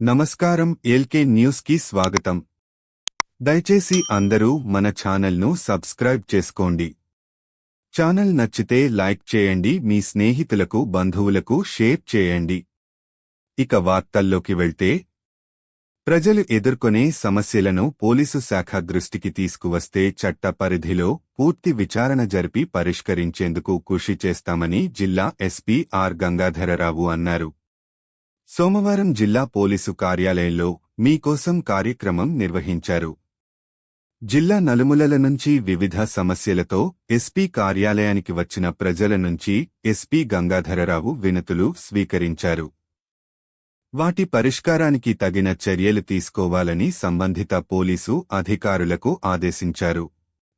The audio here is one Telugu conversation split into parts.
నమస్కారం ఎల్కే న్యూస్కి స్వాగతం. దయచేసి అందరూ మన ఛానల్ను సబ్స్క్రైబ్ చేసుకోండి. ఛానల్ నచ్చితే లైక్ చేయండి మీ స్నేహితులకు బంధువులకు షేర్ చేయండి. ఇక వార్తల్లోకి వెళ్తే ప్రజలు ఎదుర్కొనే సమస్యలను పోలీసు శాఖ దృష్టికి తీసుకువస్తే చట్ట పరిధిలో పూర్తి విచారణ జరిపి పరిష్కరించేందుకు కృషి చేస్తామని జిల్లా ఎస్పీ ఆర్ గంగాధరరావు అన్నారు. సోమవారం జిల్లా పోలీసు కార్యాలయంలో మీకోసం కార్యక్రమం నిర్వహించారు. జిల్లా నలుమూలల నుంచి వివిధ సమస్యలతో ఎస్పీ కార్యాలయానికి వచ్చిన ప్రజల నుంచి ఎస్పీ గంగాధరరావు వినతులు స్వీకరించారు. వాటి పరిష్కారానికి తగిన చర్యలు తీసుకోవాలని సంబంధిత పోలీసు అధికారులకు ఆదేశించారు.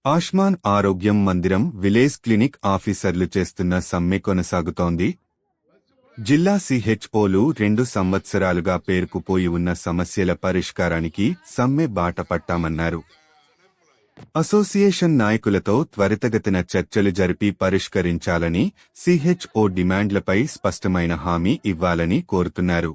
ఆష్మాన్ ఆరోగ్యం మందిరం విలేజ్ క్లినిక్ ఆఫీసర్లు చేస్తున్న సమ్మె కొనసాగుతోంది. జిల్లా సిహెచ్ఓలు రెండు సంవత్సరాలుగా పేరుకుపోయి ఉన్న సమస్యల పరిష్కారానికి సమ్మె బాట పట్టామన్నారు. అసోసియేషన్ నాయకులతో త్వరితగతిన చర్చలు జరిపి పరిష్కరించాలని సిహెచ్ఓ డిమాండ్లపై స్పష్టమైన హామీ ఇవ్వాలని కోరుతున్నారు.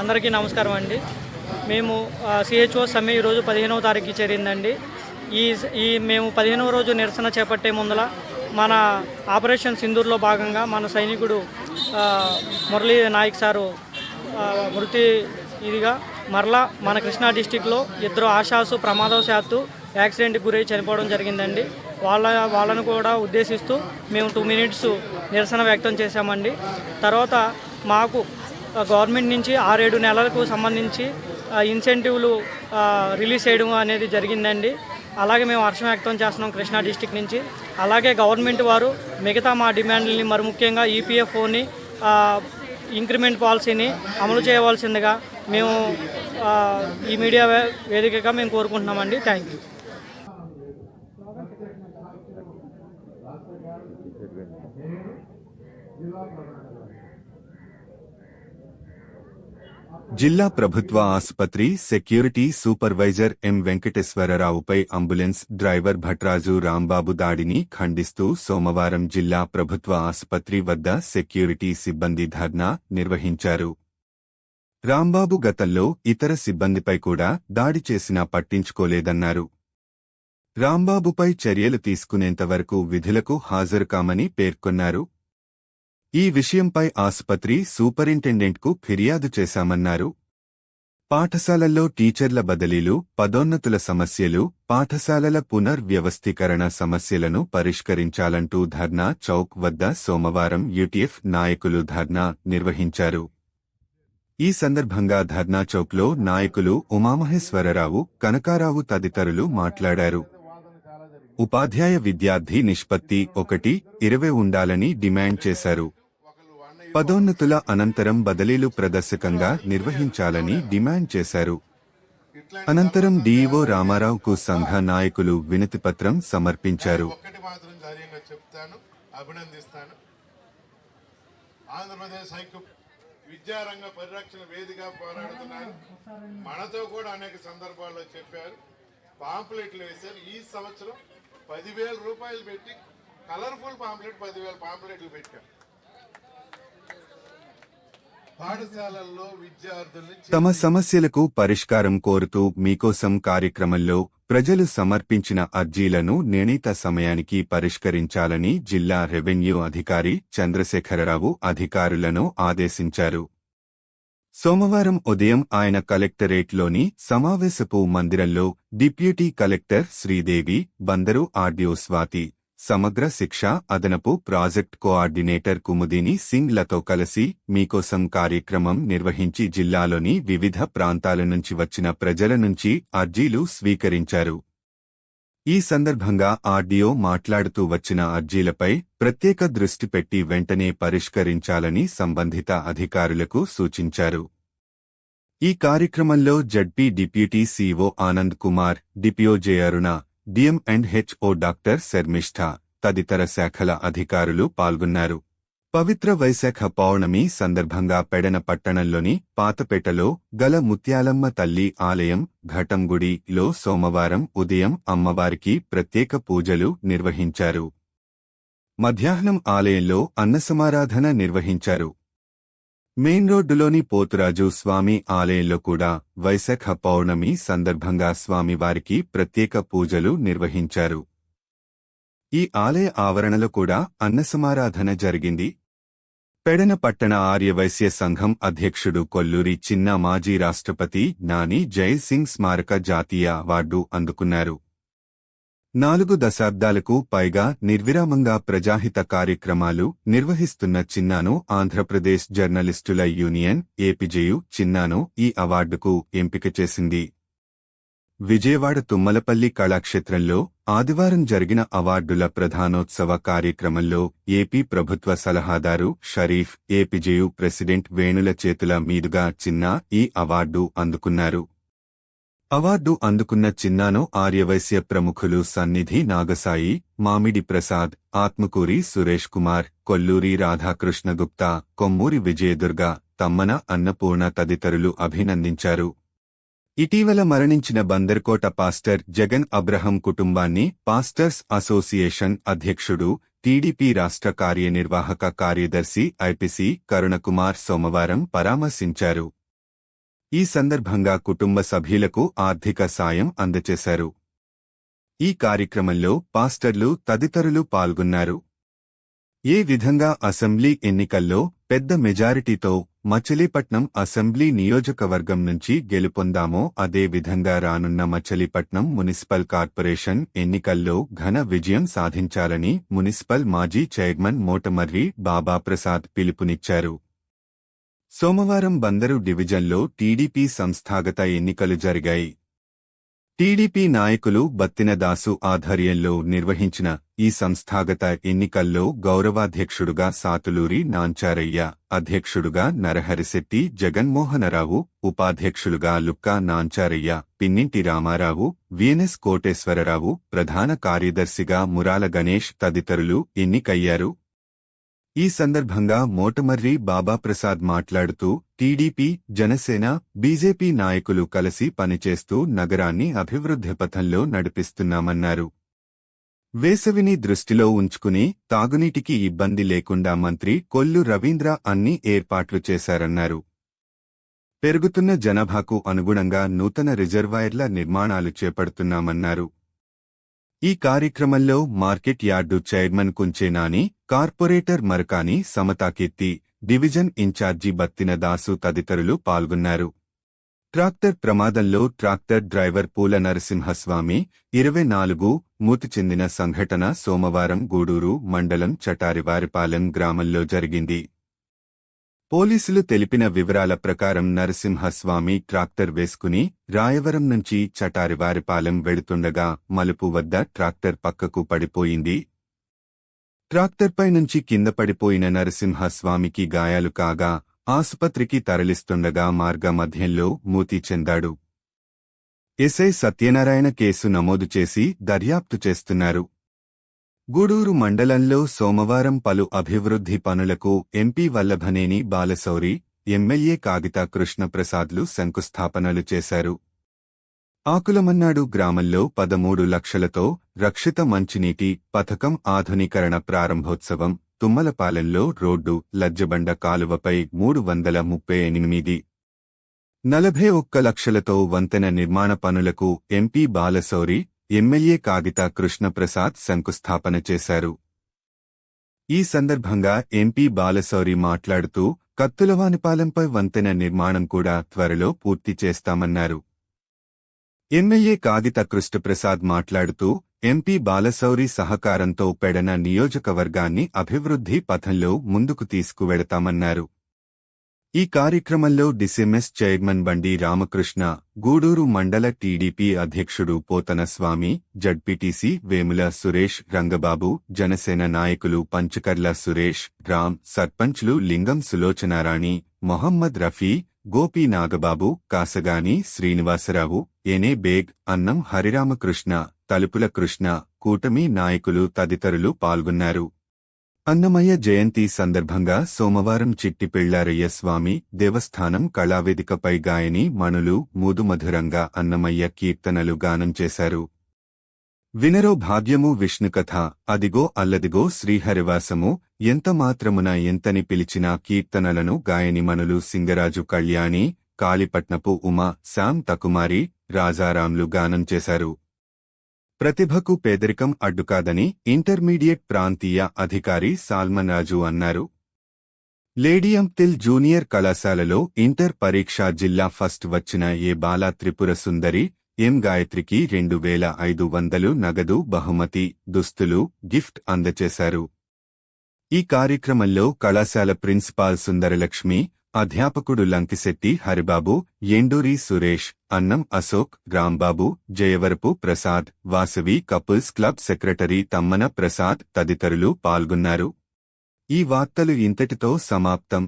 అందరికీ నమస్కారం అండి. మేము సిహెచ్ఓ సమ్మె ఈరోజు పదిహేనవ తారీఖు చేరిందండి. ఈ ఈ మేము పదిహేనవ రోజు నిరసన చేపట్టే ముందల మన ఆపరేషన్ సింధూర్లో భాగంగా మన సైనికుడు మురళీ నాయక్ సారు మృతి ఇదిగా మరలా మన కృష్ణా డిస్టిక్లో ఇద్దరు ఆశాసు ప్రమాదవశాత్తు యాక్సిడెంట్కి గురై చనిపోవడం జరిగిందండి. వాళ్ళ వాళ్ళను కూడా ఉద్దేశిస్తూ మేము టూ మినిట్స్ నిరసన వ్యక్తం చేశామండి. తర్వాత మాకు గవర్నమెంట్ నుంచి ఆరేడు నెలలకు సంబంధించి ఇన్సెంటివ్లు రిలీజ్ చేయడం అనేది జరిగిందండి. అలాగే మేము హర్షం వ్యక్తం చేస్తున్నాం కృష్ణా డిస్టిక్ నుంచి. అలాగే గవర్నమెంట్ వారు మిగతా మా డిమాండ్లని మరి ముఖ్యంగా ఈపీఎఫ్ఓని ఇంక్రిమెంట్ పాలసీని అమలు చేయవలసిందిగా మేము ఈ మీడియా వేదికగా మేము కోరుకుంటున్నామండి. Thank you. జిల్లా జిల్లా ప్రభుత్వ ఆసుపత్రి సెక్యూరిటీ సూపర్వైజర్ ఎం వెంకటేశ్వరరావుపై అంబులెన్స్ డ్రైవర్ భట్రాజు రాంబాబు దాడిని ఖండిస్తూ సోమవారం జిల్లా ప్రభుత్వ ఆసుపత్రి వద్ద సెక్యూరిటీ సిబ్బంది ధర్నా నిర్వహించారు. రాంబాబు గతంలో ఇతర సిబ్బందిపై కూడా దాడి చేసినా పట్టించుకోలేదన్నారు. రాంబాబుపై చర్యలు తీసుకునేంతవరకు విధులకు హాజరు కామని పేర్కొన్నారు. ఈ విషయంపై ఆసుపత్రి సూపరింటెండెంట్కు ఫిర్యాదు చేశామన్నారు. పాఠశాలల్లో టీచర్ల బదిలీలు పదోన్నతుల సమస్యలు పాఠశాలల పునర్వ్యవస్థీకరణ సమస్యలను పరిష్కరించాలంటూ ధర్నా చౌక్ వద్ద సోమవారం యుటిఎఫ్ నాయకులు ధర్నా నిర్వహించారు. ఈ సందర్భంగా ధర్నా చౌక్లో నాయకులు ఉమామహేశ్వరరావు కనకారావు తదితరులు మాట్లాడారు. ఉపాధ్యాయ విద్యార్థి నిష్పత్తి ఒకటి ఇరవై ఉండాలని డిమాండ్ చేశారు. పదోన్నతుల అనంతరం బదిలీలు ప్రదర్శకంగా నిర్వహించాలని డిమాండ్ చేశారు. అనంతరం డీఈఓ రామారావుకు సంఘ నాయకులు వినతిపత్రం సమర్పించారు. మాత్రం చెప్తాను అభినందిస్తాను. ఆంధ్రప్రదేశ్ హైకోర్టు విద్యారంగ పరిరక్షణ వేదిక పోరాడుతున్నారు. మనతో కూడా అనేక సందర్భాల్లో చెప్పారు. పాంప్లెట్లు వేశారు. ఈ సంవత్సరం పదివేల రూపాయలు పెట్టి కలర్ఫుల్ పాంప్లెట్ పదివేల పాంప్లెట్లు పెట్టారు. తమ సమస్యలకు పరిష్కారం కోరుతూ మీకోసం కార్యక్రమంలో ప్రజలు సమర్పించిన అర్జీలను నిర్ణీత సమయానికి పరిష్కరించాలని జిల్లా రెవెన్యూ అధికారి చంద్రశేఖరరావు అధికారులను ఆదేశించారు. సోమవారం ఉదయం ఆయన కలెక్టరేట్లోని సమావేశపు మందిరంలో deputy collector Sridevi Bandar RDO Swathi Samagra Shiksha అదనపు ప్రాజెక్ట్ కోఆర్డినేటర్ కుముదిని సింగ్లతో కలిసి మీకోసం కార్యక్రమం నిర్వహించి జిల్లాలోని వివిధ ప్రాంతాల నుంచి వచ్చిన ప్రజల నుంచి అర్జీలు స్వీకరించారు. ఈ సందర్భంగా ఆర్డీఓ మాట్లాడుతూ వచ్చిన అర్జీలపై ప్రత్యేక దృష్టి పెట్టి వెంటనే పరిష్కరించాలని సంబంధిత అధికారులకు సూచించారు. ఈ కార్యక్రమంలో ZP deputy CEO Anand Kumar DPO J Aruna DM and HO doctor Sharmishtha తదితర శాఖల అధికారులు పాల్గొన్నారు. పవిత్ర వైశాఖ పౌర్ణమి సందర్భంగా పెడన పట్టణంలోని పాతపేటలో గల ముత్యాలమ్మ తల్లి ఆలయం ఘటంగుడిలో సోమవారం ఉదయం అమ్మవారికి ప్రత్యేక పూజలు నిర్వహించారు. మధ్యాహ్నం ఆలయంలో అన్నసమారాధన నిర్వహించారు. మెయిన్ రోడ్డులోని పోతురాజు స్వామి ఆలయంలో కూడా వైశాఖ పౌర్ణమి సందర్భంగా స్వామివారికి ప్రత్యేక పూజలు నిర్వహించారు. ఈ ఆలయ ఆవరణలో కూడా అన్నసమారాధన జరిగింది. పెడన పట్టణ ఆర్యవైశ్య సంఘం అధ్యక్షుడు కొల్లూరి చిన్న మాజీ రాష్ట్రపతి నాని జైల్ సింగ్ స్మారక జాతీయ అవార్డు అందుకున్నారు. నాలుగు దశాబ్దాలకు పైగా నిర్విరామంగా ప్రజాహిత కార్యక్రమాలు నిర్వహిస్తున్న చిన్నాను ఆంధ్రప్రదేశ్ జర్నలిస్టుల యూనియన్ ఏపీజేయు చిన్నాను ఈ అవార్డుకు ఎంపిక చేసింది. విజయవాడ తుమ్మలపల్లి కళాక్షేత్రంలో ఆదివారం జరిగిన అవార్డుల ప్రధానోత్సవ కార్యక్రమంలో ఏపీ ప్రభుత్వ సలహాదారు షరీఫ్ ఏపీజేయు ప్రెసిడెంట్ వేణుల చేతుల మీదుగా చిన్నా ఈ అవార్డు అందుకున్నారు. అవార్డు అందుకున్న చిన్నాను ఆర్యవైశ్య ప్రముఖులు సన్నిధి నాగసాయి మామిడి ప్రసాద్ ఆత్మకూరి సురేష్ కుమార్ కొల్లూరి రాధాకృష్ణ గుప్తా కొమ్మూరి విజయదుర్గ తమ్మన అన్నపూర్ణ తదితరులు అభినందించారు. ఇటీవల మరణించిన బందర్కోట పాస్టర్ జగన్ అబ్రహం కుటుంబాన్ని పాస్టర్స్ అసోసియేషన్ అధ్యక్షుడు టీడీపీ రాష్ట్ర కార్యనిర్వాహక కార్యదర్శి ఐపిసి కరుణకుమార్ సోమవారం పరామర్శించారు. ఈ సందర్భంగా కుటుంబ సభ్యులకు ఆర్థిక సాయం అందజేశారు ఈ కార్యక్రమంలో పాస్టర్లు తదితరులు పాల్గొన్నారు. ఏ విధంగా అసెంబ్లీ ఎన్నికల్లో పెద్ద మెజారిటీతో మచిలీపట్నం అసెంబ్లీ నియోజకవర్గం నుంచి గెలుపొందామో అదే విధంగా రానున్న మచిలీపట్నం మున్సిపల్ కార్పొరేషన్ ఎన్నికల్లో ఘన విజయం సాధించాలని మున్సిపల్ మాజీ చైర్మన్ మోటమర్రి బాబాప్రసాద్ పిలుపునిచ్చారు. సోమవారం బందరు డివిజన్లో టీడీపీ సంస్థాగత ఎన్నికలు జరిగాయి. టీడీపీ నాయకులు బత్తిన దాసు ఆధ్వర్యంలో నిర్వహించిన ఈ సంస్థాగత ఎన్నికల్లో గౌరవాధ్యక్షుడుగా సాతులూరి నాంచారయ్య అధ్యక్షుడుగా నరహరిశెట్టి జగన్మోహనరావు ఉపాధ్యక్షులుగా లుక్కా నాంచారయ్య పిన్నింటి రామారావు విఎన్ఎస్ కోటేశ్వరరావు ప్రధాన కార్యదర్శిగా మురాల గణేష్ తదితరులు ఎన్నికయ్యారు. ఈ సందర్భంగా మోటమర్రి బాబాప్రసాద్ మాట్లాడుతూ టీడీపీ జనసేన బీజేపీ నాయకులు కలిసి పనిచేస్తూ నగరాన్ని అభివృద్ధి పథంలో నడిపిస్తున్నామన్నారు. వేసవిని దృష్టిలో ఉంచుకుని తాగునీటికి ఇబ్బంది లేకుండా మంత్రి కొల్లు రవీంద్ర అన్ని ఏర్పాట్లు చేశారన్నారు. పెరుగుతున్న జనాభాకు అనుగుణంగా నూతన రిజర్వాయర్ల నిర్మాణాలు చేపడుతున్నామన్నారు. ఈ కార్యక్రమంలో market yard chairman Kunchenani corporator Marakani Samathakeerthi division incharge Battina Dasu తదితరులు పాల్గొన్నారు. ట్రాక్టర్ ప్రమాదంలో ట్రాక్టర్ డ్రైవర్ పూల నరసింహస్వామి ఇరవై నాలుగు మృతి చెందిన సంఘటన సోమవారం గూడూరు మండలం చటారివారిపాలెం గ్రామంలో జరిగింది. పోలీసులు తెలిపిన వివరాల ప్రకారం నరసింహస్వామి ట్రాక్టర్ వేసుకుని రాయవరం నుంచి చటారివారిపాలెం వెడుతుండగా మలుపు వద్ద ట్రాక్టర్ పక్కకు పడిపోయింది. ట్రాక్టర్పై నుంచి కింద పడిపోయిన నరసింహస్వామికి గాయాలు కాగా ఆసుపత్రికి తరలిస్తుండగా మార్గ మధ్యంలో మూతి చెందాడు. ఎస్ఐ సత్యనారాయణ కేసు నమోదు చేసి దర్యాప్తు చేస్తున్నారు. గూడూరు మండలంలో సోమవారం పలు అభివృద్ధి పనులకు ఎంపీ వల్లభనేని బాలశౌరి ఎమ్మెల్యే కాగితా కృష్ణప్రసాద్లు శంకుస్థాపనలు చేశారు. ఆకులమన్నాడు గ్రామంలో పదమూడు లక్షలతో రక్షిత మంచినీటి పథకం ఆధునీకరణ ప్రారంభోత్సవం తుమ్మలపాలెంలో రోడ్డు లజ్జబండ కాలువపై మూడు వందల ముప్పై ఎనిమిది. నలభై ఒక్క లక్షలతో వంతెన నిర్మాణ పనులకు ఎంపీ బాలశౌరి ఎమ్మెల్యే కాగిత కృష్ణప్రసాద్ శంకుస్థాపన చేశారు. ఈ సందర్భంగా ఎంపీ బాలశౌరి మాట్లాడుతూ కత్తులవానిపాలెంపై వంతెన నిర్మాణం కూడా త్వరలో పూర్తి చేస్తామన్నారు. ఎమ్మెల్యే కాగిత కృష్ణప్రసాద్ మాట్లాడుతూ ఎంపీ బాలశౌరి సహకారంతో పెడన నియోజకవర్గాన్ని అభివృద్ధి పథంలో ముందుకు తీసుకువెడతామన్నారు. ఈ కార్యక్రమంలో డిసిఎంఎస్ చైర్మన్ బండి రామకృష్ణ గూడూరు మండల టీడీపీ అధ్యక్షుడు పోతన స్వామి జడ్పీటీసీ వేముల సురేష్ రంగబాబు జనసేన నాయకులు పంచకర్ల సురేష్ రామ్ సర్పంచ్లు లింగం సులోచనారాణి మొహమ్మద్ రఫీ గోపి నాగబాబు కాసగాని శ్రీనివాసరావు ఎనే బేగ్ అన్నం హరిరామకృష్ణ తలుపుల కృష్ణ కూటమి నాయకులు తదితరులు పాల్గొన్నారు. అన్నమయ్య జయంతి సందర్భంగా సోమవారం చిట్టిపెళ్ళారయ్య స్వామి దేవస్థానం కళావేదికపై గాయని మణులు మూదుమధురంగా అన్నమయ్య కీర్తనలు గానం చేశారు. వినరో భాగ్యము విష్ణుకథ అదిగో అల్లదిగో శ్రీహరివాసము ఎంత మాత్రమున ఎంతని పిలిచినా కీర్తనలను గాయనిమణులు సింగరాజు కళ్యాణి కాళిపట్నపు ఉమా శాం తకుమారి రాజారాంలు గానం చేశారు. ప్రతిభకు పేదరికం అడ్డుకాదని ఇంటర్మీడియట్ ప్రాంతీయ అధికారి సాల్మన్ రాజు అన్నారు. లేడియంతిల్ జూనియర్ కళాశాలలో ఇంటర్ పరీక్ష జిల్లా ఫస్ట్ వచ్చిన ఏ బాలా త్రిపుర సుందరి ఎం గాయత్రికి రెండు వేల ఐదు వందలు నగదు బహుమతి దుస్తులు గిఫ్ట్ అందజేశారు ఈ కార్యక్రమంలో కళాశాల principal Sundaralakshmi అధ్యాపకుడు Lankisetti Haribabu Enduri Suresh Annam Ashok Rambabu Jayavarapu Prasad Vasavi couples club secretary Tammana Prasad తదితరులు పాల్గొన్నారు. ఈ వార్తలు ఇంతటితో సమాప్తం.